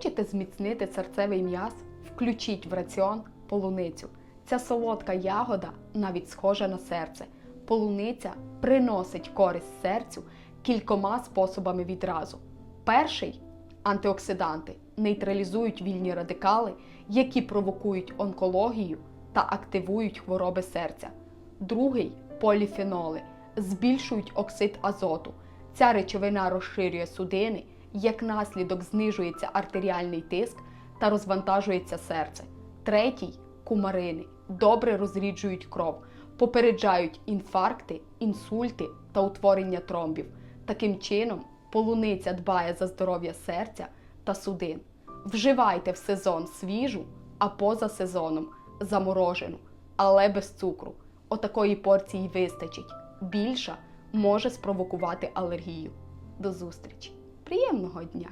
Хочете зміцнити серцевий м'яз? Включіть в раціон полуницю. Ця солодка ягода навіть схожа на серце. Полуниця приносить користь серцю кількома способами відразу. Перший антиоксиданти нейтралізують вільні радикали, які провокують онкологію та активують хвороби серця. Другий поліфеноли збільшують оксид азоту. Ця речовина розширює судини, як наслідок знижується артеріальний тиск та розвантажується серце. Третій кумарини добре розріджують кров, попереджають інфаркти, інсульти та утворення тромбів. Таким чином, полуниця дбає за здоров'я серця та судин. Вживайте в сезон свіжу, а поза сезоном заморожену, але без цукру. Отакої порції вистачить. Більша може спровокувати алергію. До зустрічі! Приємного дня!